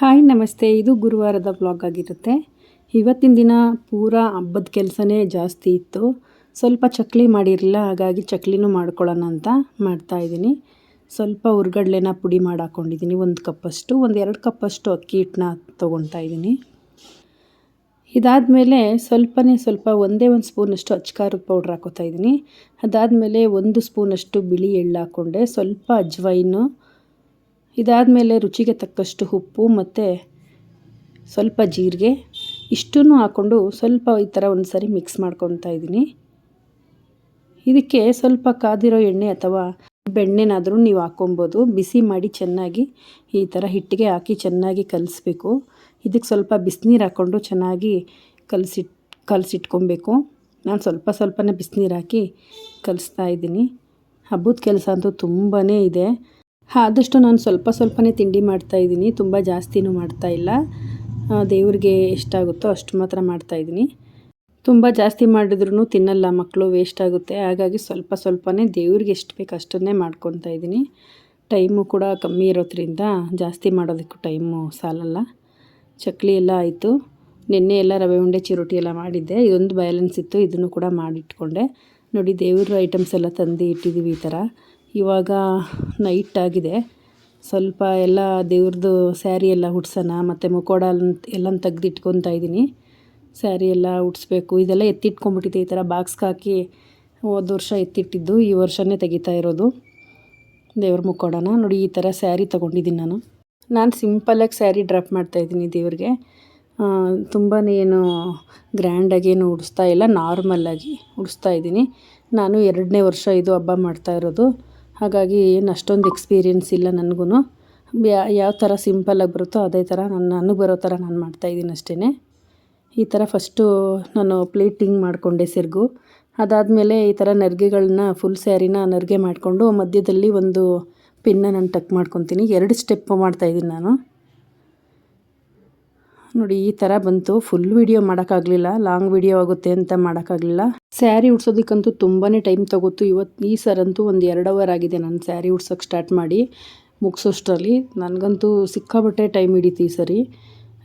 Hi, ನಮಸ್ತೆ. ಇದು ಗುರುವಾರದ blog ಆಗಿರುತ್ತೆ. ಇವತ್ತಿನ ದಿನ ಪೂರಾ ಹಬ್ಬದ ಕೆಲಸನೇ ಜಾಸ್ತಿ ಇತ್ತು. ಸ್ವಲ್ಪ ಚಕ್ಲಿ ಮಾಡಿರಲಿಲ್ಲ, ಹಾಗಾಗಿ ಚಕ್ಲಿನೂ ಮಾಡ್ಕೊಳ್ಳೋಣ ಅಂತ ಮಾಡ್ತಾಯಿದ್ದೀನಿ ಸ್ವಲ್ಪ ಹುರ್ಗಡ್ಲೆನ ಪುಡಿ ಮಾಡಿ ಹಾಕ್ಕೊಂಡಿದ್ದೀನಿ ಒಂದು ಕಪ್ಪಷ್ಟು, ಒಂದು ಎರಡು ಕಪ್ಪಷ್ಟು ಅಕ್ಕಿ ಹಿಟ್ಟನ್ನ ತೊಗೊಳ್ತಾ ಇದ್ದೀನಿ. ಇದಾದಮೇಲೆ ಸ್ವಲ್ಪನೇ ಸ್ವಲ್ಪ ಒಂದೇ ಒಂದು ಸ್ಪೂನಷ್ಟು ಅಚ್ಕಾರದ ಪೌಡ್ರ್ ಹಾಕೋತಾ ಇದ್ದೀನಿ. ಅದಾದಮೇಲೆ ಒಂದು ಸ್ಪೂನಷ್ಟು ಬಿಳಿ ಎಳ್ಳು ಹಾಕ್ಕೊಂಡೆ ಸ್ವಲ್ಪ ಅಜ್ವೈನು ಇದಾದಮೇಲೆ ರುಚಿಗೆ ತಕ್ಕಷ್ಟು ಉಪ್ಪು ಮತ್ತು ಸ್ವಲ್ಪ ಜೀರಿಗೆ, ಇಷ್ಟನ್ನು ಹಾಕ್ಕೊಂಡು ಸ್ವಲ್ಪ ಈ ಥರ ಒಂದು ಸರಿ ಮಿಕ್ಸ್ ಮಾಡ್ಕೊತಾ ಇದ್ದೀನಿ. ಇದಕ್ಕೆ ಸ್ವಲ್ಪ ಕಾದಿರೋ ಎಣ್ಣೆ ಅಥವಾ ಬೆಣ್ಣೆನಾದರೂ ನೀವು ಹಾಕ್ಕೊಬೋದು. ಬಿಸಿ ಮಾಡಿ ಚೆನ್ನಾಗಿ ಈ ಥರ ಹಿಟ್ಟಿಗೆ ಹಾಕಿ ಚೆನ್ನಾಗಿ ಕಲಿಸ್ಬೇಕು. ಇದಕ್ಕೆ ಸ್ವಲ್ಪ ಬಿಸಿನೀರು ಹಾಕ್ಕೊಂಡು ಚೆನ್ನಾಗಿ ಕಲಸಿಟ್ ಕಲಸಿಟ್ಕೊಬೇಕು. ನಾನು ಸ್ವಲ್ಪ ಸ್ವಲ್ಪನೇ ಬಿಸಿನೀರು ಹಾಕಿ ಕಲಿಸ್ತಾ ಇದ್ದೀನಿ. ಹಬ್ಬದ ಕೆಲಸ ಅಂತೂ ತುಂಬಾ ಇದೆ. ಆದಷ್ಟು ನಾನು ಸ್ವಲ್ಪ ಸ್ವಲ್ಪನೇ ತಿಂಡಿ ಮಾಡ್ತಾಯಿದ್ದೀನಿ ತುಂಬ ಜಾಸ್ತಿನೂ ಮಾಡ್ತಾಯಿಲ್ಲ ದೇವ್ರಿಗೆ ಎಷ್ಟಾಗುತ್ತೋ ಅಷ್ಟು ಮಾತ್ರ ಮಾಡ್ತಾಯಿದ್ದೀನಿ ತುಂಬ ಜಾಸ್ತಿ ಮಾಡಿದ್ರೂ ತಿನ್ನಲ್ಲ ಮಕ್ಕಳು ವೇಸ್ಟ್ ಆಗುತ್ತೆ. ಹಾಗಾಗಿ ಸ್ವಲ್ಪ ಸ್ವಲ್ಪನೇ ದೇವ್ರಿಗೆ ಎಷ್ಟು ಬೇಕು ಅಷ್ಟನ್ನೇ ಮಾಡ್ಕೊತಾ ಇದ್ದೀನಿ. ಟೈಮು ಕೂಡ ಕಮ್ಮಿ ಇರೋದ್ರಿಂದ ಜಾಸ್ತಿ ಮಾಡೋದಕ್ಕೂ ಟೈಮು ಸಾಲಲ್ಲ. ಚಕ್ಲಿ ಎಲ್ಲ ಆಯಿತು. ನಿನ್ನೆ ಎಲ್ಲ ರವೆ ಉಂಡೆ ಚಿರೋಟಿ ಎಲ್ಲ ಮಾಡಿದ್ದೆ. ಇದೊಂದು ಬ್ಯಾಲೆನ್ಸ್ ಇತ್ತು, ಇದನ್ನು ಕೂಡ ಮಾಡಿಟ್ಕೊಂಡೆ. ನೋಡಿ, ದೇವ್ರ ಐಟಮ್ಸ್ ಎಲ್ಲ ತಂದು ಇಟ್ಟಿದ್ದೀವಿ ಈ ಥರ. ಇವಾಗ ನೈಟ್ ಆಗಿದೆ. ಸ್ವಲ್ಪ ಎಲ್ಲ ದೇವ್ರದ್ದು ಸ್ಯಾರಿ ಎಲ್ಲ ಉಡ್ಸೋಣ, ಮತ್ತು ಮುಖೋಡ ಎಲ್ಲ ತೆಗ್ದಿಟ್ಕೊತ ಇದ್ದೀನಿ. ಸ್ಯಾರಿ ಎಲ್ಲ ಹುಟ್ಸ್ಬೇಕು ಇದೆಲ್ಲ ಎತ್ತಿಟ್ಕೊಂಡ್ಬಿಟ್ಟಿದ್ದೆ ಈ ಥರ ಬಾಕ್ಸ್ಗೆ ಹಾಕಿ ಹೋದ ವರ್ಷ ಎತ್ತಿಟ್ಟಿದ್ದು. ಈ ವರ್ಷವೇ ತೆಗಿತಾ ಇರೋದು ದೇವ್ರ ಮುಖೋಡನ ನೋಡಿ, ಈ ಥರ ಸ್ಯಾರಿ ತೊಗೊಂಡಿದ್ದೀನಿ ನಾನು. ನಾನು ಸಿಂಪಲಾಗಿ ಸ್ಯಾರಿ ಡ್ರಾಪ್ ಮಾಡ್ತಾಯಿದ್ದೀನಿ ದೇವ್ರಿಗೆ. ತುಂಬಾ ಏನು ಗ್ರ್ಯಾಂಡಾಗಿ ಏನು ಉಡಿಸ್ತಾ ಇಲ್ಲ ನಾರ್ಮಲ್ಲಾಗಿ ಉಡಿಸ್ತಾ ಇದ್ದೀನಿ. ನಾನು ಎರಡನೇ ವರ್ಷ ಇದು ಹಬ್ಬ ಮಾಡ್ತಾ ಇರೋದು. ಹಾಗಾಗಿ ಏನು ಅಷ್ಟೊಂದು ಎಕ್ಸ್ಪೀರಿಯೆನ್ಸ್ ಇಲ್ಲ ನನಗೂ ಯಾವ ಥರ ಸಿಂಪಲ್ಲಾಗಿ ಬರುತ್ತೋ ಅದೇ ಥರ ನಾನು, ನನಗೆ ಬರೋ ಥರ ನಾನು ಮಾಡ್ತಾಯಿದ್ದೀನಿ ಅಷ್ಟೇ ಈ ಥರ ಫಸ್ಟು ನಾನು ಪ್ಲೇಟಿಂಗ್ ಮಾಡಿಕೊಂಡೆ ಸೆರಗು. ಅದಾದಮೇಲೆ ಈ ಥರ ನರ್ಗೆಗಳನ್ನ ಫುಲ್ ಸ್ಯಾರಿನ ನರ್ಗೆ ಮಾಡಿಕೊಂಡು ಮಧ್ಯದಲ್ಲಿ ಒಂದು ಪಿನ್ನ ನಾನು ಟಕ್ ಮಾಡ್ಕೊತೀನಿ. ಎರಡು ಸ್ಟೆಪ್ ಮಾಡ್ತಾಯಿದ್ದೀನಿ ನಾನು. ನೋಡಿ, ಈ ಥರ ಬಂತು. ಫುಲ್ ವಿಡಿಯೋ ಮಾಡೋಕ್ಕಾಗಲಿಲ್ಲ. ಲಾಂಗ್ ವಿಡಿಯೋ ಆಗುತ್ತೆ ಅಂತ ಮಾಡೋಕ್ಕಾಗಲಿಲ್ಲ. ಸ್ಯಾರಿ ಉಡ್ಸೋದಕ್ಕಂತೂ ತುಂಬಾ ಟೈಮ್ ತಗೋತು. ಇವತ್ತು ಈ ಸರಂತೂ ಒಂದು ಎರಡು ಅವರ್ ಆಗಿದೆ ನಾನು ಸ್ಯಾರಿ ಉಡ್ಸೋಕ್ಕೆ ಸ್ಟಾರ್ಟ್ ಮಾಡಿ. ಮುಗಿಸೋಷ್ಟರಲ್ಲಿ. ನನಗಂತೂ ಸಿಕ್ಕಾಬಟ್ಟೆ ಟೈಮ್ ಹಿಡಿತು ಈ ಸರಿ.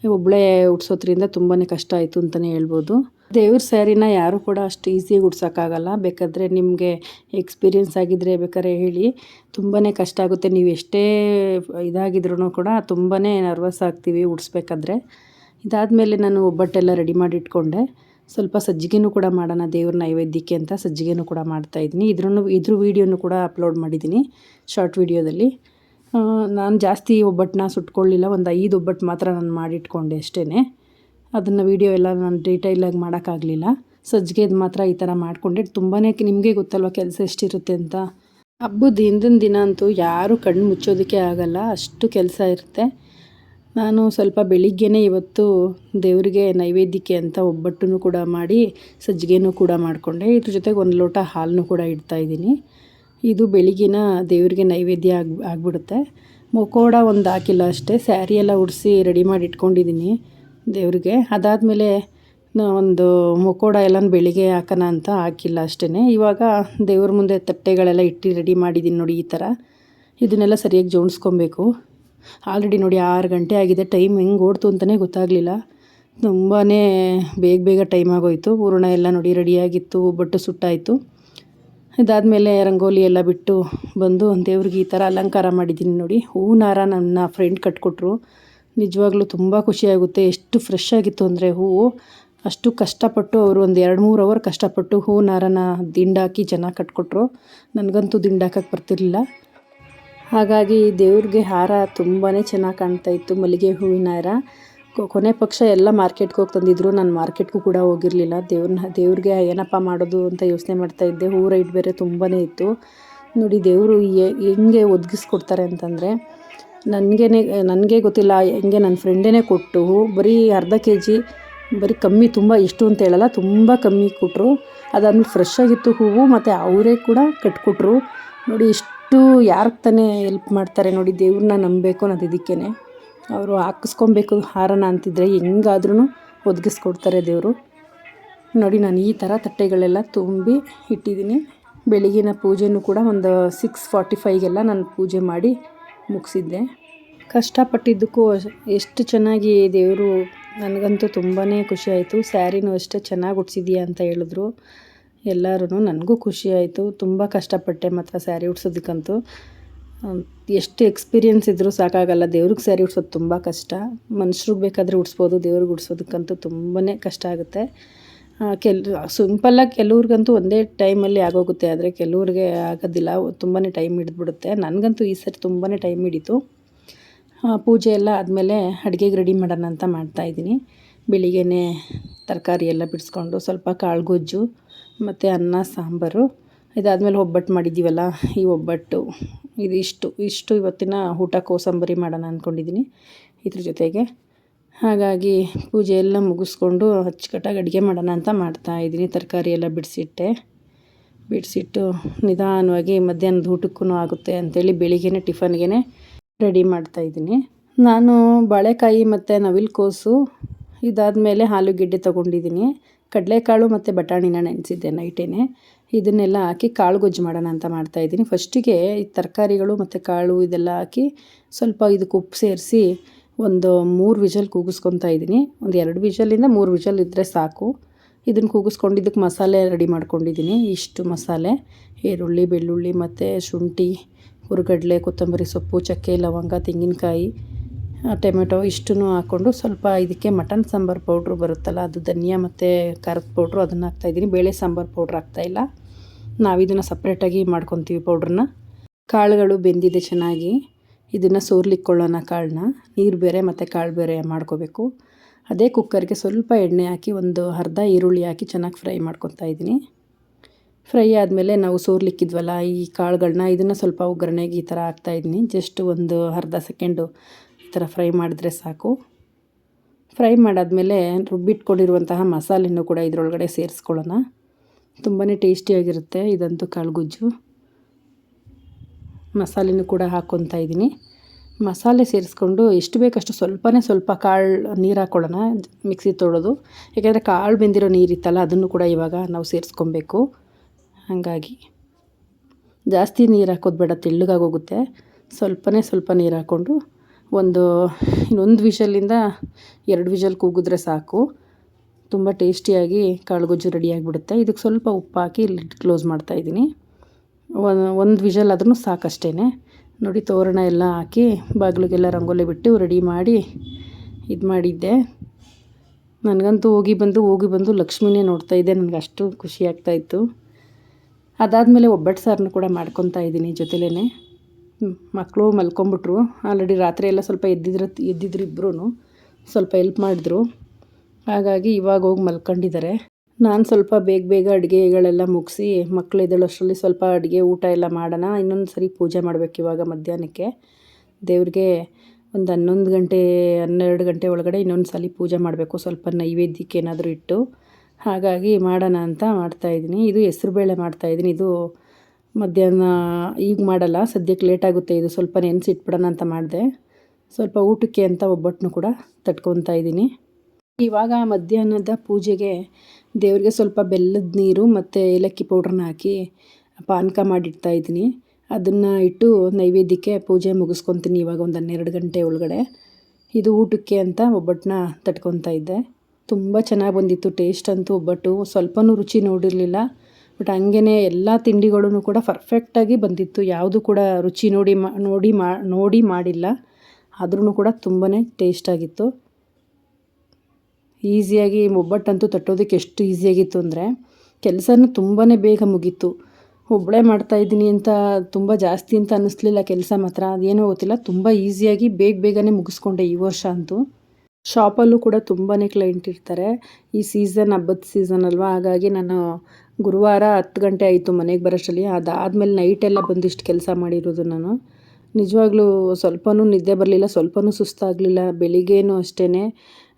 ಒಬ್ಬಳೇ ಉಡ್ಸೋದ್ರಿಂದ ತುಂಬಾ ಕಷ್ಟ ಆಯಿತು ಅಂತಲೇ ಹೇಳ್ಬೋದು. ದೇವ್ರ ಸ್ಯಾರಿನ ಯಾರೂ ಕೂಡ ಅಷ್ಟು ಈಸಿಯಾಗಿ ಉಡ್ಸೋಕ್ಕಾಗಲ್ಲ. ಬೇಕಾದರೆ ನಿಮಗೆ ಎಕ್ಸ್ಪೀರಿಯೆನ್ಸ್ ಆಗಿದ್ದರೆ ಬೇಕಾದ್ರೆ ಹೇಳಿ. ತುಂಬಾ ಕಷ್ಟ ಆಗುತ್ತೆ. ನೀವು ಎಷ್ಟೇ ಇದಾಗಿದ್ರೂ ಕೂಡ ತುಂಬಾ ನರ್ವಸ್ ಆಗ್ತೀವಿ ಉಡ್ಸ್ಬೇಕಾದ್ರೆ. ಇದಾದಮೇಲೆ ನಾನು ಒಬ್ಬಟ್ಟೆಲ್ಲ ರೆಡಿ ಮಾಡಿ ಇಟ್ಕೊಂಡೆ ಸ್ವಲ್ಪ ಸಜ್ಜಿಗೆನೂ ಕೂಡ ಮಾಡೋಣ, ದೇವ್ರ ನೈವೇದ್ಯಕ್ಕೆ ಅಂತ ಸಜ್ಜಿಗೆನೂ ಕೂಡ ಮಾಡ್ತಾಯಿದ್ದೀನಿ ಇದ್ರೂ ಇದ್ರ ವೀಡಿಯೋನು ಕೂಡ ಅಪ್ಲೋಡ್ ಮಾಡಿದ್ದೀನಿ, ಶಾರ್ಟ್ ವೀಡಿಯೋದಲ್ಲಿ. ನಾನು ಜಾಸ್ತಿ ಒಬ್ಬಟ್ಟನ್ನ ಸುಟ್ಕೊಳ್ಳಿಲ್ಲ, ಒಂದು ಐದು ಒಬ್ಬಟ್ಟು ಮಾತ್ರ ನಾನು ಮಾಡಿಟ್ಕೊಂಡೆ ಅಷ್ಟೇ ಅದನ್ನು ವೀಡಿಯೋ ಎಲ್ಲ ನಾನು ಡೀಟೈಲಾಗಿ ಮಾಡೋಕ್ಕಾಗಲಿಲ್ಲ. ಸಜ್ಜಿಗೆದು ಮಾತ್ರ ಈ ಥರ ಮಾಡಿಕೊಂಡೆ. ತುಂಬಾ ನಿಮಗೆ ಗೊತ್ತಲ್ವ ಕೆಲಸ ಎಷ್ಟಿರುತ್ತೆ ಅಂತ? ಹಬ್ಬದ ಹಿಂದಿನ ದಿನ ಅಂತೂ ಯಾರೂ ಕಣ್ಣು ಮುಚ್ಚೋದಕ್ಕೆ ಆಗಲ್ಲ, ಅಷ್ಟು ಕೆಲಸ ಇರುತ್ತೆ. ನಾನು ಸ್ವಲ್ಪ ಬೆಳಿಗ್ಗೆನೇ ಇವತ್ತು ದೇವರಿಗೆ ನೈವೇದ್ಯಕ್ಕೆ ಅಂತ ಒಬ್ಬಟ್ಟನ್ನು ಕೂಡ ಮಾಡಿ, ಸಜ್ಜಿಗೆನೂ ಕೂಡ ಮಾಡಿಕೊಂಡೆ. ಇದ್ರ ಜೊತೆಗೆ ಒಂದು ಲೋಟ ಹಾಲನ್ನು ಕೂಡ ಇಡ್ತಾಯಿದ್ದೀನಿ ಇದು ಬೆಳಿಗ್ಗಿನ ದೇವರಿಗೆ ನೈವೇದ್ಯ ಆಗಿ, ಆಗಿಬಿಡುತ್ತೆ. ಮುಖೋಡ ಒಂದು ಹಾಕಿಲ್ಲ ಅಷ್ಟೇ, ಸ್ಯಾರಿ ಎಲ್ಲ ಉಡಿಸಿ ರೆಡಿ ಮಾಡಿ ಇಟ್ಕೊಂಡಿದ್ದೀನಿ ದೇವ್ರಿಗೆ. ಅದಾದಮೇಲೆ ಒಂದು ಮುಖೋಡ ಎಲ್ಲ ಬೆಳಿಗ್ಗೆ ಹಾಕೋಣ ಅಂತ ಹಾಕಿಲ್ಲ ಅಷ್ಟೇ ಇವಾಗ ದೇವ್ರ ಮುಂದೆ ತಟ್ಟೆಗಳೆಲ್ಲ ಇಟ್ಟು ರೆಡಿ ಮಾಡಿದ್ದೀನಿ ನೋಡಿ ಈ ಥರ. ಇದನ್ನೆಲ್ಲ ಸರಿಯಾಗಿ ಜೋಡಿಸ್ಕೊಬೇಕು. ಆಲ್ರೆಡಿ ನೋಡಿ ಆರು ಗಂಟೆ ಆಗಿದೆ. ಟೈಮ್ ಹೆಂಗೆ ಓಡ್ತು ಅಂತಲೇ ಗೊತ್ತಾಗಲಿಲ್ಲ. ತುಂಬಾ ಬೇಗ ಬೇಗ ಟೈಮ್ ಆಗೋಯಿತು. ಹೂರಣ ಎಲ್ಲ ನೋಡಿ ರೆಡಿಯಾಗಿತ್ತು ಒಬ್ಬಟ್ಟು ಸುಟ್ಟಾಯಿತು. ಇದಾದಮೇಲೆ ರಂಗೋಲಿ ಎಲ್ಲ ಬಿಟ್ಟು ಬಂದು ದೇವ್ರಿಗೆ ಈ ಥರ ಅಲಂಕಾರ ಮಾಡಿದ್ದೀನಿ ನೋಡಿ. ಹೂನಾರ ನನ್ನ ಫ್ರೆಂಡ್ ಕಟ್ಕೊಟ್ರು. ನಿಜವಾಗ್ಲೂ ತುಂಬ ಖುಷಿಯಾಗುತ್ತೆ ಎಷ್ಟು ಫ್ರೆಶ್ ಆಗಿತ್ತು ಅಂದರೆ ಹೂವು ಅಷ್ಟು ಕಷ್ಟಪಟ್ಟು ಅವರು ಒಂದು ಎರಡು ಮೂರು ಅವರ್ ಕಷ್ಟಪಟ್ಟು ಹೂ ನಾರನ ದಿಂಡಾಕಿ ಚೆನ್ನಾಗಿ ಕಟ್ಕೊಟ್ರು. ನನಗಂತೂ ದಿಂಡಾಕಕ್ಕೆ ಬರ್ತಿರ್ಲಿಲ್ಲ. ಹಾಗಾಗಿ ದೇವ್ರಿಗೆ ಹಾರ ತುಂಬಾ ಚೆನ್ನಾಗಿ ಕಾಣ್ತಾ ಇತ್ತು ಮಲ್ಲಿಗೆ ಹೂವಿನ ಹಾರ. ಕೊನೆ ಪಕ್ಷ ಎಲ್ಲ ಮಾರ್ಕೆಟ್ಗೆ ಹೋಗಿ ತಂದಿದ್ರು. ನಾನು ಮಾರ್ಕೆಟ್ಗೂ ಕೂಡ ಹೋಗಿರಲಿಲ್ಲ. ದೇವ್ರನ್ನ ದೇವ್ರಿಗೆ ಏನಪ್ಪ ಮಾಡೋದು ಅಂತ ಯೋಚನೆ ಮಾಡ್ತಾ ಇದ್ದೆ. ಹೂ ರೈಟ್ ಬೇರೆ ತುಂಬಾ ಇತ್ತು. ನೋಡಿ ದೇವರು ಹೆಂಗೆ ಒದಗಿಸ್ಕೊಡ್ತಾರೆ ಅಂತಂದರೆ ನನಗೇ ನನಗೆ ಗೊತ್ತಿಲ್ಲ, ಹೆಂಗೆ ನನ್ನ ಫ್ರೆಂಡೇ ಕೊಟ್ಟು ಬರೀ ಅರ್ಧ ಕೆ ಜಿ ಬರೀ ಕಮ್ಮಿ ತುಂಬ ಇಷ್ಟು ಅಂತ ಹೇಳಲ್ಲ, ತುಂಬ ಕಮ್ಮಿ ಕೊಟ್ಟರು ಅದಾದ್ಮೇಲೆ ಫ್ರೆಶ್ ಆಗಿತ್ತು ಹೂವು, ಮತ್ತು ಅವರೇ ಕೂಡ ಕಟ್ಕೊಟ್ರು. ನೋಡಿ ಇಷ್ಟು ಎಷ್ಟು ಯಾರಿಗೆ ತಾನೇ ಎಲ್ಪ್ ಮಾಡ್ತಾರೆ ನೋಡಿ ದೇವ್ರನ್ನ ನಂಬಬೇಕು ಅನ್ನೋದು ಇದಕ್ಕೇ ಅವರು ಹಾಕಿಸ್ಕೊಬೇಕು ಹಾರನ ಅಂತಿದ್ರೆ ಹೆಂಗಾದ್ರೂ ಒದಗಿಸ್ಕೊಡ್ತಾರೆ ದೇವರು. ನೋಡಿ, ನಾನು ಈ ಥರ ತಟ್ಟೆಗಳೆಲ್ಲ ತುಂಬಿ ಇಟ್ಟಿದ್ದೀನಿ. ಬೆಳಗಿನ ಪೂಜೆನೂ ಕೂಡ ಒಂದು ಸಿಕ್ಸ್ ಫಾರ್ಟಿ ಫೈಗೆಲ್ಲ ನಾನು ಪೂಜೆ ಮಾಡಿ ಮುಗಿಸಿದ್ದೆ. ಕಷ್ಟಪಟ್ಟಿದ್ದಕ್ಕೂ ಎಷ್ಟು ಚೆನ್ನಾಗಿ ದೇವರು, ನನಗಂತೂ ತುಂಬಾ ಖುಷಿ ಆಯಿತು. ಸ್ಯಾರಿನೂ ಅಷ್ಟೇ ಚೆನ್ನಾಗಿ ಉಡ್ಸಿದ್ಯಾ ಅಂತ ಹೇಳಿದ್ರು. ಎಲ್ಲರೂ ನನಗೂ ಖುಷಿ ಆಯಿತು. ತುಂಬ ಕಷ್ಟಪಟ್ಟೆ ಮಾತ್ರ ಸ್ಯಾರಿ ಉಡ್ಸೋದಕ್ಕಂತೂ. ಎಷ್ಟು ಎಕ್ಸ್ಪೀರಿಯೆನ್ಸ್ ಇದ್ದರೂ ಸಾಕಾಗಲ್ಲ. ದೇವ್ರಿಗೆ ಸ್ಯಾರಿ ಉಡ್ಸೋದು ತುಂಬ ಕಷ್ಟ. ಮನುಷ್ಯರಿಗೆ ಬೇಕಾದರೆ ಉಡ್ಸ್ಬೋದು, ದೇವ್ರಿಗೆ ಉಡ್ಸೋದಕ್ಕಂತೂ ತುಂಬಾ ಕಷ್ಟ ಆಗುತ್ತೆ. ಕೆಲ, ಸಿಂಪಲ್ಲಾಗಿ ಕೆಲವ್ರಿಗಂತೂ ಒಂದೇ ಟೈಮಲ್ಲಿ ಆಗೋಗುತ್ತೆ. ಆದರೆ ಕೆಲವ್ರಿಗೆ ಆಗೋದಿಲ್ಲ. ತುಂಬಾ ಟೈಮ್ ಹಿಡಿದ್ಬಿಡುತ್ತೆ. ನನಗಂತೂ ಈ ಸರಿ ತುಂಬಾ ಟೈಮ್ ಹಿಡಿತು. ಪೂಜೆ ಎಲ್ಲ ಆದಮೇಲೆ ಅಡುಗೆಗೆ ರೆಡಿ ಮಾಡೋಣ ಅಂತ ಮಾಡ್ತಾಯಿದ್ದೀನಿ ಬೆಳಿಗ್ಗೆನೇ ತರಕಾರಿ ಎಲ್ಲ ಬಿಡಿಸ್ಕೊಂಡು ಸ್ವಲ್ಪ ಕಾಳು ಗೊಜ್ಜು ಮತ್ತು ಅನ್ನ, ಸಾಂಬಾರು. ಇದಾದಮೇಲೆ ಒಬ್ಬಟ್ಟು ಮಾಡಿದ್ದೀವಲ್ಲ, ಈ ಒಬ್ಬಟ್ಟು. ಇದು ಇಷ್ಟು ಇಷ್ಟು ಇವತ್ತಿನ ಊಟ ಕೋಸಂಬರಿ ಮಾಡೋಣ ಅಂದ್ಕೊಂಡಿದ್ದೀನಿ ಇದ್ರ ಜೊತೆಗೆ. ಹಾಗಾಗಿ ಪೂಜೆ ಎಲ್ಲ ಮುಗಿಸ್ಕೊಂಡು ಅಚ್ಚುಕಟ್ಟಾಗಿ ಅಡುಗೆ ಮಾಡೋಣ ಅಂತ ಮಾಡ್ತಾ ಇದ್ದೀನಿ. ತರಕಾರಿ ಎಲ್ಲ ಬಿಡಿಸಿಟ್ಟೆ. ಬಿಡಿಸಿಟ್ಟು ನಿಧಾನವಾಗಿ ಮಧ್ಯಾಹ್ನದ ಊಟಕ್ಕೂ ಆಗುತ್ತೆ ಅಂಥೇಳಿ ಬೆಳಿಗ್ಗೆ ಟಿಫನ್ಗೆ ರೆಡಿ ಮಾಡ್ತಾಯಿದ್ದೀನಿ ನಾನು ಬಾಳೆಕಾಯಿ ಮತ್ತು ನವಿಲುಕೋಸು ಇದಾದಮೇಲೆ ಆಲೂಗೆಡ್ಡೆ ತೊಗೊಂಡಿದ್ದೀನಿ. ಕಡಲೆಕಾಳು ಮತ್ತು ಬಟಾಣಿನ ನೆನೆಸಿದ್ದೆ ನೈಟೇನೆ. ಇದನ್ನೆಲ್ಲ ಹಾಕಿ ಕಾಳು ಗೊಜ್ಜು ಮಾಡೋಣ ಅಂತ ಮಾಡ್ತಾಯಿದ್ದೀನಿ ಫಸ್ಟಿಗೆ ಈ ತರಕಾರಿಗಳು ಮತ್ತು ಕಾಳು ಇದೆಲ್ಲ ಹಾಕಿ ಸ್ವಲ್ಪ ಇದಕ್ಕೆ ಉಪ್ಪು ಸೇರಿಸಿ ಒಂದು ಮೂರು ವಿಜಲ್ ಕೂಗಿಸ್ಕೊತಾ ಇದ್ದೀನಿ. ಒಂದು ಎರಡು ವಿಷಲಿಂದ ಮೂರು ವಿಜಲ್ ಇದ್ದರೆ ಸಾಕು. ಇದನ್ನು ಕೂಗಿಸ್ಕೊಂಡು ಇದಕ್ಕೆ ಮಸಾಲೆ ರೆಡಿ ಮಾಡ್ಕೊಂಡಿದ್ದೀನಿ. ಇಷ್ಟು ಮಸಾಲೆ, ಈರುಳ್ಳಿ, ಬೆಳ್ಳುಳ್ಳಿ ಮತ್ತು ಶುಂಠಿ, ಹುರುಗಡಲೆ, ಕೊತ್ತಂಬರಿ ಸೊಪ್ಪು, ಚಕ್ಕೆ, ಲವಂಗ, ತೆಂಗಿನಕಾಯಿ ಟೊಮೆಟೊ ಇಷ್ಟನ್ನು ಹಾಕ್ಕೊಂಡು ಸ್ವಲ್ಪ ಇದಕ್ಕೆ ಮಟನ್ ಸಾಂಬಾರು ಪೌಡ್ರು ಬರುತ್ತಲ್ಲ, ಅದು ಧನಿಯಾ ಮತ್ತು ಖಾರದ ಪೌಡ್ರು ಅದನ್ನು ಹಾಕ್ತಾಯಿದ್ದೀನಿ ಬೇಳೆ ಸಾಂಬಾರು ಪೌಡ್ರ್ ಹಾಕ್ತಾಯಿಲ್ಲ ನಾವು ಇದನ್ನು ಸಪ್ರೇಟಾಗಿ ಮಾಡ್ಕೊತೀವಿ ಪೌಡ್ರನ್ನ. ಕಾಳುಗಳು ಬೆಂದಿದೆ ಚೆನ್ನಾಗಿ. ಇದನ್ನು ಸೋರ್ಲಿಕ್ಕೊಳ್ಳೋಣ ಕಾಳನ್ನ ನೀರು ಬೇರೆ ಮತ್ತು ಕಾಳು ಬೇರೆ ಮಾಡ್ಕೋಬೇಕು. ಅದೇ ಕುಕ್ಕರ್ಗೆ ಸ್ವಲ್ಪ ಎಣ್ಣೆ ಹಾಕಿ ಒಂದು ಅರ್ಧ ಈರುಳ್ಳಿ ಹಾಕಿ ಚೆನ್ನಾಗಿ ಫ್ರೈ ಮಾಡ್ಕೊತಾ ಇದ್ದೀನಿ. ಫ್ರೈ ಆದಮೇಲೆ ನಾವು ಸೋರ್ಲಿಕ್ಕಿದ್ವಲ್ಲ ಈ ಕಾಳುಗಳನ್ನ ಇದನ್ನು ಸ್ವಲ್ಪ ಒಗ್ಗರಣೆಗೆ ಈ ಥರ ಹಾಕ್ತಾಯಿದ್ದೀನಿ ಜಸ್ಟ್ ಒಂದು ಅರ್ಧ ಸೆಕೆಂಡು ಈ ಥರ ಫ್ರೈ ಮಾಡಿದ್ರೆ ಸಾಕು. ಫ್ರೈ ಮಾಡಾದಮೇಲೆ ರುಬ್ಬಿಟ್ಕೊಂಡಿರುವಂತಹ ಮಸಾಲೆನೂ ಕೂಡ ಇದರೊಳಗಡೆ ಸೇರಿಸ್ಕೊಳ್ಳೋಣ. ತುಂಬಾ ಟೇಸ್ಟಿಯಾಗಿರುತ್ತೆ ಇದಂತೂ ಕಾಳುಗುಜ್ಜು. ಮಸಾಲೆನೂ ಕೂಡ ಹಾಕ್ಕೊತಾ ಇದ್ದೀನಿ. ಮಸಾಲೆ ಸೇರಿಸ್ಕೊಂಡು ಎಷ್ಟು ಬೇಕಷ್ಟು ಸ್ವಲ್ಪನೇ ಸ್ವಲ್ಪ ಕಾಳು ನೀರು ಹಾಕ್ಕೊಳ್ಳೋಣ ಮಿಕ್ಸಿ ತೊಳೆದು. ಯಾಕೆಂದರೆ ಕಾಳು ಬೆಂದಿರೋ ನೀರಿತ್ತಲ್ಲ ಅದನ್ನು ಕೂಡ ಇವಾಗ ನಾವು ಸೇರಿಸ್ಕೊಬೇಕು. ಹಾಗಾಗಿ ಜಾಸ್ತಿ ನೀರು ಹಾಕೋದು ಬೇಡ ತೆಳ್ಳಗಾಗೋಗುತ್ತೆ ಸ್ವಲ್ಪನೇ ಸ್ವಲ್ಪ ನೀರು ಹಾಕ್ಕೊಂಡು ಒಂದು, ಇನ್ನೊಂದು ವಿಷಲಿಂದ ಎರಡು ವಿಷಲ್ ಕೂಗಿದ್ರೆ ಸಾಕು. ತುಂಬ ಟೇಸ್ಟಿಯಾಗಿ ಕಾಳು ಗೊಜ್ಜು ರೆಡಿಯಾಗಿಬಿಡುತ್ತೆ ಇದಕ್ಕೆ ಸ್ವಲ್ಪ ಉಪ್ಪು ಹಾಕಿ ಲಿಡ್ ಕ್ಲೋಸ್ ಮಾಡ್ತಾಯಿದ್ದೀನಿ ಒಂದು ವಿಷಲ್ ಆದ್ರೂ ಸಾಕಷ್ಟೇ ನೋಡಿ, ತೋರಣ ಎಲ್ಲ ಹಾಕಿ ಬಾಗಿಲಿಗೆಲ್ಲ ರಂಗೋಲಿ ಬಿಟ್ಟು ರೆಡಿ ಮಾಡಿ ಇದು ಮಾಡಿದ್ದೆ. ನನಗಂತೂ ಹೋಗಿ ಬಂದು ಹೋಗಿ ಬಂದು ಲಕ್ಷ್ಮಿನೇ ನೋಡ್ತಾ ಇದ್ದೆ. ನನಗೆ ಅಷ್ಟು ಖುಷಿ ಆಗ್ತಾಯಿತ್ತು ಅದಾದಮೇಲೆ ಒಬ್ಬಟ್ಟು ಸಾರನ್ನು ಕೂಡ ಮಾಡ್ಕೊತಾ ಇದ್ದೀನಿ ಜೊತೆಲೇ ಮಕ್ಕಳು ಮಲ್ಕೊಂಬಿಟ್ರು. ಆಲ್ರೆಡಿ ರಾತ್ರಿ ಎಲ್ಲ ಸ್ವಲ್ಪ ಎದ್ದಿದ್ರ, ಎದ್ದಿದ್ರು ಇಬ್ಬರೂ ಸ್ವಲ್ಪ ಹೆಲ್ಪ್ ಮಾಡಿದ್ರು. ಹಾಗಾಗಿ ಇವಾಗ ಹೋಗಿ ಮಲ್ಕೊಂಡಿದ್ದಾರೆ. ನಾನು ಸ್ವಲ್ಪ ಬೇಗ ಬೇಗ ಅಡುಗೆಗಳೆಲ್ಲ ಮುಗಿಸಿ ಮಕ್ಕಳು ಎದ್ದೇಳೋಷ್ಟರಲ್ಲಿ ಸ್ವಲ್ಪ ಅಡುಗೆ ಊಟ ಎಲ್ಲ ಮಾಡೋಣ. ಇನ್ನೊಂದು ಸರಿ ಪೂಜೆ ಮಾಡಬೇಕು ಇವಾಗ ಮಧ್ಯಾಹ್ನಕ್ಕೆ. ದೇವ್ರಿಗೆ ಒಂದು ಹನ್ನೊಂದು ಗಂಟೆ, ಹನ್ನೆರಡು ಗಂಟೆ ಒಳಗಡೆ ಇನ್ನೊಂದು ಸಲ ಪೂಜೆ ಮಾಡಬೇಕು. ಸ್ವಲ್ಪ ನೈವೇದ್ಯಕ್ಕೆ ಏನಾದರೂ ಇಟ್ಟು. ಹಾಗಾಗಿ ಮಾಡೋಣ ಅಂತ ಮಾಡ್ತಾಯಿದ್ದೀನಿ ಇದು ಹೆಸ್ರುಬೇಳೆ ಮಾಡ್ತಾಯಿದ್ದೀನಿ ಇದು ಮಧ್ಯಾಹ್ನ ಈಗ ಮಾಡಲ್ಲ, ಸದ್ಯಕ್ಕೆ ಲೇಟ್ ಆಗುತ್ತೆ, ಇದು ಸ್ವಲ್ಪ ನೆನೆಸಿಟ್ಬಿಡೋಣ ಅಂತ ಮಾಡಿದೆ. ಸ್ವಲ್ಪ ಊಟಕ್ಕೆ ಅಂತ ಒಬ್ಬಟ್ಟನ್ನು ಕೂಡ ತಟ್ಕೊತಾ ಇದ್ದೀನಿ. ಇವಾಗ ಮಧ್ಯಾಹ್ನದ ಪೂಜೆಗೆ ದೇವರಿಗೆ ಸ್ವಲ್ಪ ಬೆಲ್ಲದ ನೀರು ಮತ್ತು ಏಲಕ್ಕಿ ಪೌಡ್ರನ್ನ ಹಾಕಿ ಪಾನಕ ಮಾಡಿಡ್ತಾ ಇದ್ದೀನಿ. ಅದನ್ನು ಇಟ್ಟು ನೈವೇದ್ಯಕ್ಕೆ ಪೂಜೆ ಮುಗಿಸ್ಕೊತೀನಿ ಇವಾಗ ಒಂದು ಹನ್ನೆರಡು ಗಂಟೆ ಒಳಗಡೆ. ಇದು ಊಟಕ್ಕೆ ಅಂತ ಒಬ್ಬಟ್ಟನ್ನ ತಟ್ಕೊತಾ ಇದ್ದೆ. ತುಂಬ ಚೆನ್ನಾಗಿ ಬಂದಿತ್ತು ಟೇಸ್ಟ್ ಅಂತೂ ಒಬ್ಬಟ್ಟು. ಸ್ವಲ್ಪನೂ ರುಚಿ ನೋಡಿರಲಿಲ್ಲ. ಬಟ್ ಹಂಗೇ ಎಲ್ಲ ತಿಂಡಿಗಳೂ ಕೂಡ ಪರ್ಫೆಕ್ಟಾಗಿ ಬಂದಿತ್ತು. ಯಾವುದು ಕೂಡ ರುಚಿ ನೋಡಿ ಮಾ ನೋಡಿ ಮಾ, ನೋಡಿ ಮಾಡಿಲ್ಲ. ಆದ್ರೂ ಕೂಡ ತುಂಬಾ ಟೇಸ್ಟಾಗಿತ್ತು ಈಸಿಯಾಗಿ ಒಬ್ಬಟ್ಟಂತೂ ತಟ್ಟೋದಕ್ಕೆ ಎಷ್ಟು ಈಸಿಯಾಗಿತ್ತು ಅಂದರೆ ಕೆಲಸನೂ ತುಂಬಾ ಬೇಗ ಮುಗೀತು. ಒಬ್ಬಳೇ ಮಾಡ್ತಾಯಿದ್ದೀನಿ ಅಂತ ತುಂಬ ಜಾಸ್ತಿ ಅಂತ ಅನ್ನಿಸ್ಲಿಲ್ಲ ಕೆಲಸ ಮಾತ್ರ. ಅದೇನೋ ಗೊತ್ತಿಲ್ಲ, ತುಂಬ ಈಸಿಯಾಗಿ ಬೇಗ ಬೇಗನೆ ಮುಗಿಸ್ಕೊಂಡೆ ಈ ವರ್ಷ ಅಂತೂ. ಶಾಪಲ್ಲೂ ಕೂಡ ತುಂಬಾ ಕ್ಲೈಂಟ್ ಇರ್ತಾರೆ. ಈ ಸೀಸನ್ ಹಬ್ಬದ ಸೀಸನ್ ಅಲ್ವಾ? ಹಾಗಾಗಿ ನಾನು ಗುರುವಾರ ಹತ್ತು ಗಂಟೆ ಆಯಿತು ಮನೆಗೆ ಬರೋಷ್ಟರಲ್ಲಿ. ಅದಾದಮೇಲೆ ನೈಟೆಲ್ಲ ಬಂದಿಷ್ಟು ಕೆಲಸ ಮಾಡಿರೋದು ನಾನು. ನಿಜವಾಗ್ಲೂ ಸ್ವಲ್ಪನೂ ನಿದ್ದೆ ಬರಲಿಲ್ಲ, ಸ್ವಲ್ಪನೂ ಸುಸ್ತಾಗಲಿಲ್ಲ. ಬೆಳಿಗ್ಗೆನೂ ಅಷ್ಟೇ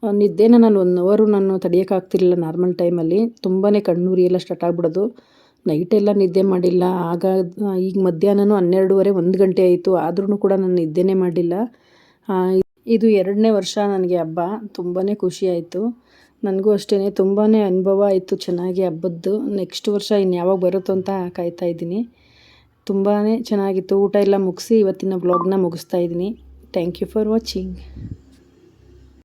ನಿದ್ದೆನ ನಾನು ಒನ್ ಅವರು ನಾನು ತಡೆಯೋಕ್ಕಾಗ್ತಿರಲಿಲ್ಲ ನಾರ್ಮಲ್ ಟೈಮಲ್ಲಿ ತುಂಬಾ ಕಣ್ಣೂರಿ ಎಲ್ಲ ಸ್ಟಾರ್ಟ್ ಆಗ್ಬಿಡೋದು. ನೈಟೆಲ್ಲ ನಿದ್ದೆ ಮಾಡಿಲ್ಲ. ಆಗ, ಈಗ ಮಧ್ಯಾಹ್ನನೂ ಹನ್ನೆರಡೂವರೆ, ಒಂದು ಗಂಟೆ ಆಯಿತು. ಆದ್ರೂ ಕೂಡ ನಾನು ನಿದ್ದೆನೇ ಮಾಡಿಲ್ಲ ಇದು ಎರಡನೇ ವರ್ಷ ನನಗೆ ಹಬ್ಬ. ತುಂಬಾ ಖುಷಿ ಆಯಿತು. ನನಗೂ ಅಷ್ಟೇ ತುಂಬಾ ಅನುಭವ ಆಯಿತು ಚೆನ್ನಾಗಿ ಹಬ್ಬದ್ದು. ನೆಕ್ಸ್ಟ್ ವರ್ಷ ಇನ್ಯಾವಾಗ ಬರುತ್ತೋ ಅಂತ ಕಾಯ್ತಾ ಇದ್ದೀನಿ. ತುಂಬಾ ಚೆನ್ನಾಗಿತ್ತು. ಊಟ ಎಲ್ಲ ಮುಗಿಸಿ ಇವತ್ತಿನ ವ್ಲಾಗ್ನ ಮುಗಿಸ್ತಾ ಇದ್ದೀನಿ. Thank you for watching